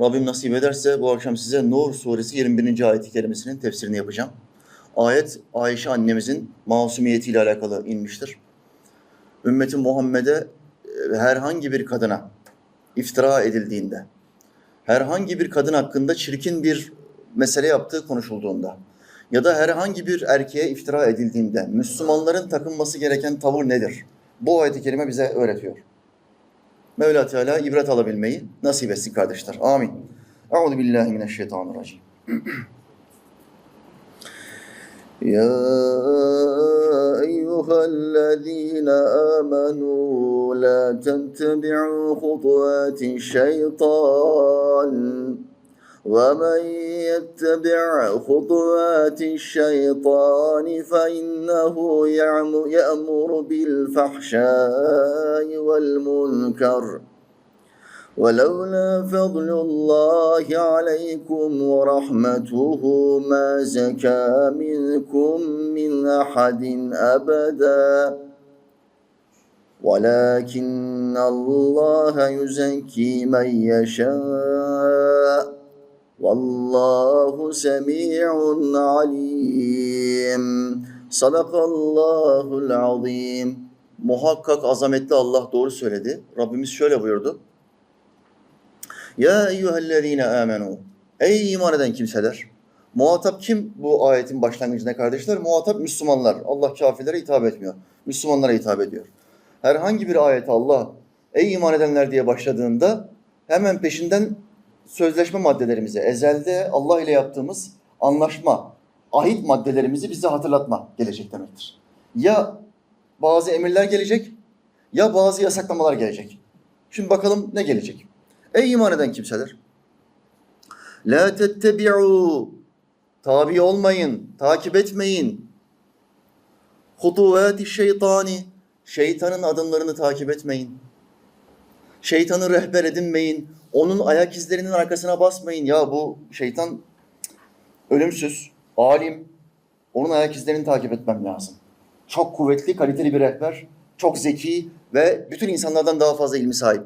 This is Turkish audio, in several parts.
Rabbim nasip ederse bu akşam size Nur suresi 21. ayet-i kerimesinin tefsirini yapacağım. Ayet Ayşe annemizin masumiyetiyle alakalı inmiştir. Ümmeti Muhammed'e e, herhangi bir kadına iftira edildiğinde, herhangi bir kadın hakkında çirkin bir mesele yaptığı konuşulduğunda ya da herhangi bir erkeğe iftira edildiğinde Müslümanların takınması gereken tavır nedir? Bu ayet-i kerime bize öğretiyor. Mevla Teala ibret alabilmeyi nasip etsin kardeşler. Amin. Euzu billahi mineşşeytanirracim. يا أيها الذين آمنوا لا تتبعوا خطوات الشيطان ومن يتبع خطوات الشيطان فإنه يأمر بالفحشاء والمنكر. ولولا فضل الله عليكم ورحمته ما زكى منكم من أحد أبدا. ولكن الله يزكي من يشاء. Vallahu semi'un alim. Sadakallahul azim. Muhakkak azametli Allah doğru söyledi. Rabbimiz şöyle buyurdu. Ya eyyühellezine amenu. Ey iman eden kimseler. Muhatap kim bu ayetin başlangıcında kardeşler? Muhatap Müslümanlar. Allah kafirlere hitap etmiyor. Müslümanlara hitap ediyor. Herhangi bir ayet Allah ey iman edenler diye başladığında hemen peşinden sözleşme maddelerimizi, ezelde Allah ile yaptığımız anlaşma, ahit maddelerimizi bize hatırlatma gelecek demektir. Ya bazı emirler gelecek ya bazı yasaklamalar gelecek. Şimdi bakalım ne gelecek? Ey iman eden kimseler! La tettebi'u tabi olmayın, takip etmeyin. Hutuvati şeytani şeytanın adımlarını takip etmeyin. Şeytanı rehber edinmeyin. Onun ayak izlerinin arkasına basmayın. Ya bu şeytan ölümsüz, alim. Onun ayak izlerini takip etmem lazım. Çok kuvvetli, kaliteli bir rehber. Çok zeki ve bütün insanlardan daha fazla ilmi sahip.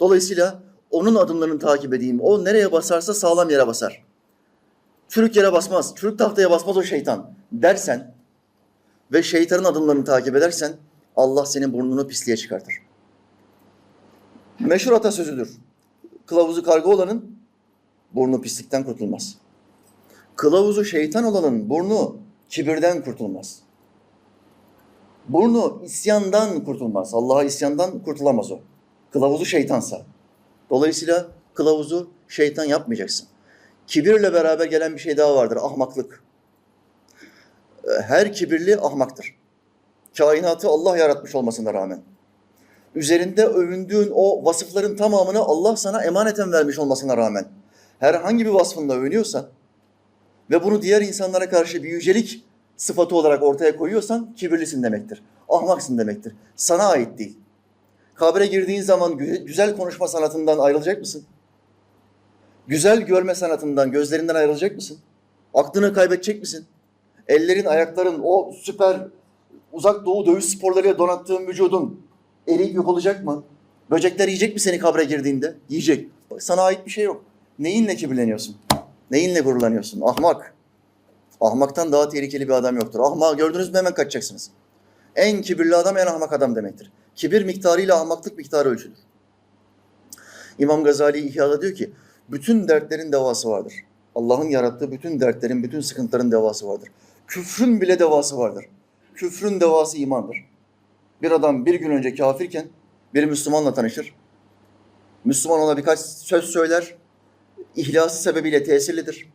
Dolayısıyla onun adımlarını takip edeyim. O nereye basarsa sağlam yere basar. Çürük yere basmaz, çürük tahtaya basmaz o şeytan dersen ve şeytanın adımlarını takip edersen Allah senin burnunu pisliğe çıkartır. Meşhur atasözüdür. Kılavuzu karga olanın burnu pislikten kurtulmaz. Kılavuzu şeytan olanın burnu kibirden kurtulmaz. Burnu isyandan kurtulmaz. Allah'a isyandan kurtulamaz o. Kılavuzu şeytansa. Dolayısıyla kılavuzu şeytan yapmayacaksın. Kibirle beraber gelen bir şey daha vardır. Ahmaklık. Her kibirli ahmaktır. Kainatı Allah yaratmış olmasına rağmen. Üzerinde övündüğün o vasıfların tamamını Allah sana emaneten vermiş olmasına rağmen. Herhangi bir vasfınla övünüyorsan ve bunu diğer insanlara karşı bir yücelik sıfatı olarak ortaya koyuyorsan kibirlisin demektir. Ahmaksın demektir. Sana ait değil. Kabre girdiğin zaman gü- güzel konuşma sanatından ayrılacak mısın? Güzel görme sanatından, gözlerinden ayrılacak mısın? Aklını kaybedecek misin? Ellerin, ayakların, o süper uzak doğu dövüş sporlarıyla donattığın vücudun eriyip yok olacak mı? Böcekler yiyecek mi seni kabre girdiğinde? Yiyecek. Sana ait bir şey yok. Neyinle kibirleniyorsun? Neyinle gururlanıyorsun? Ahmak. Ahmaktan daha tehlikeli bir adam yoktur. Ahmağı gördünüz mü hemen kaçacaksınız. En kibirli adam en ahmak adam demektir. Kibir miktarıyla ahmaklık miktarı ölçülür. İmam Gazali İhya'da diyor ki, bütün dertlerin devası vardır. Allah'ın yarattığı bütün dertlerin, bütün sıkıntıların devası vardır. Küfrün bile devası vardır. Küfrün devası imandır. Bir adam bir gün önce kafirken bir Müslümanla tanışır. Müslüman ona birkaç söz söyler. İhlası sebebiyle tesirlidir.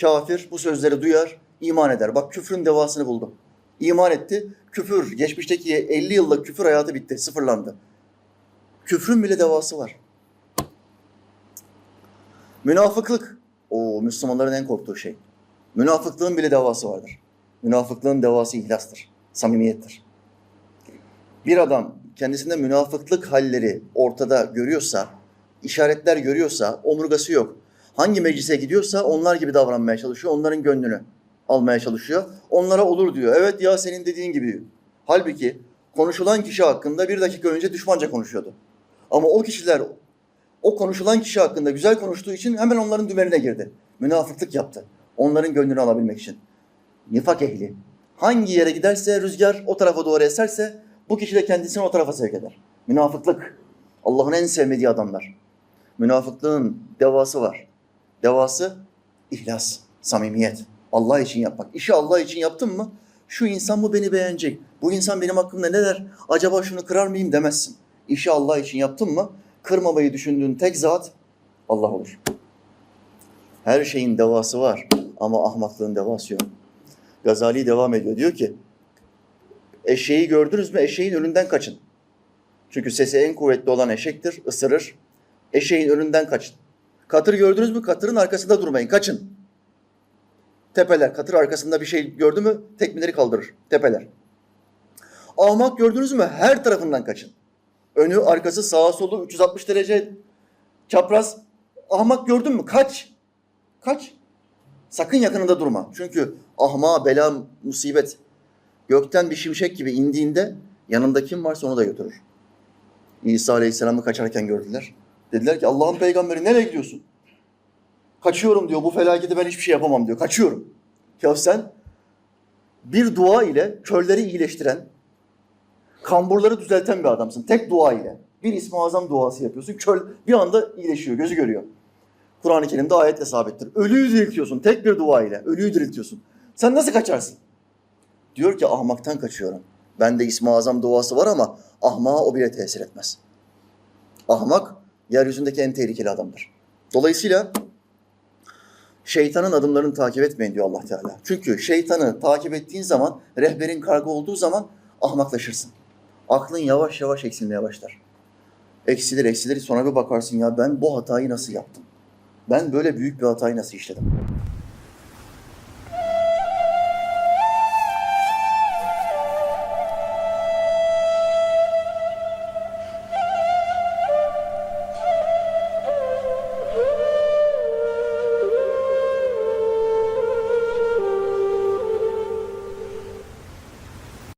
Kafir bu sözleri duyar, iman eder. Bak küfrün devasını buldu. İman etti. Küfür, geçmişteki 50 yıllık küfür hayatı bitti, sıfırlandı. Küfrün bile devası var. Münafıklık. O Müslümanların en korktuğu şey. Münafıklığın bile devası vardır. Münafıklığın devası ihlastır, samimiyettir. Bir adam kendisinde münafıklık halleri ortada görüyorsa, işaretler görüyorsa, omurgası yok. Hangi meclise gidiyorsa onlar gibi davranmaya çalışıyor, onların gönlünü almaya çalışıyor. Onlara olur diyor. Evet ya senin dediğin gibi. Halbuki konuşulan kişi hakkında bir dakika önce düşmanca konuşuyordu. Ama o kişiler o konuşulan kişi hakkında güzel konuştuğu için hemen onların dümenine girdi. Münafıklık yaptı. Onların gönlünü alabilmek için. Nifak ehli. Hangi yere giderse rüzgar o tarafa doğru eserse bu kişi de kendisini o tarafa sevk eder. Münafıklık. Allah'ın en sevmediği adamlar. Münafıklığın devası var. Devası ihlas, samimiyet. Allah için yapmak. İşi Allah için yaptın mı şu insan mı beni beğenecek? Bu insan benim hakkımda ne der? Acaba şunu kırar mıyım demezsin. İşi Allah için yaptın mı kırmamayı düşündüğün tek zat Allah olur. Her şeyin devası var ama ahmaklığın devası yok. Gazali devam ediyor. Diyor ki eşeği gördünüz mü eşeğin önünden kaçın. Çünkü sesi en kuvvetli olan eşektir, ısırır. Eşeğin önünden kaçın. Katır gördünüz mü? Katırın arkasında durmayın, kaçın. Tepeler, katır arkasında bir şey gördü mü tekmeleri kaldırır. Tepeler. Ahmak gördünüz mü? Her tarafından kaçın. Önü, arkası, sağa, solu 360 derece çapraz. Ahmak gördün mü? Kaç. Kaç. Sakın yakınında durma. Çünkü ahma, bela, musibet gökten bir şimşek gibi indiğinde yanında kim varsa onu da götürür. İsa Aleyhisselam'ı kaçarken gördüler. Dediler ki Allah'ın peygamberi nereye gidiyorsun? Kaçıyorum diyor. Bu felakete ben hiçbir şey yapamam diyor. Kaçıyorum. Ya sen bir dua ile körleri iyileştiren, kamburları düzelten bir adamsın. Tek dua ile. Bir İsmi Azam duası yapıyorsun. Kör bir anda iyileşiyor. Gözü görüyor. Kur'an-ı Kerim'de ayetle sabittir. Ölüyü diriltiyorsun. Tek bir dua ile. Ölüyü diriltiyorsun. Sen nasıl kaçarsın? Diyor ki ahmaktan kaçıyorum. Bende İsmi Azam duası var ama ahmağa o bile tesir etmez. Ahmak yeryüzündeki en tehlikeli adamdır. Dolayısıyla şeytanın adımlarını takip etmeyin diyor Allah Teala. Çünkü şeytanı takip ettiğin zaman, rehberin karga olduğu zaman ahmaklaşırsın. Aklın yavaş yavaş eksilmeye başlar. Eksilir eksilir sonra bir bakarsın ya ben bu hatayı nasıl yaptım? Ben böyle büyük bir hatayı nasıl işledim?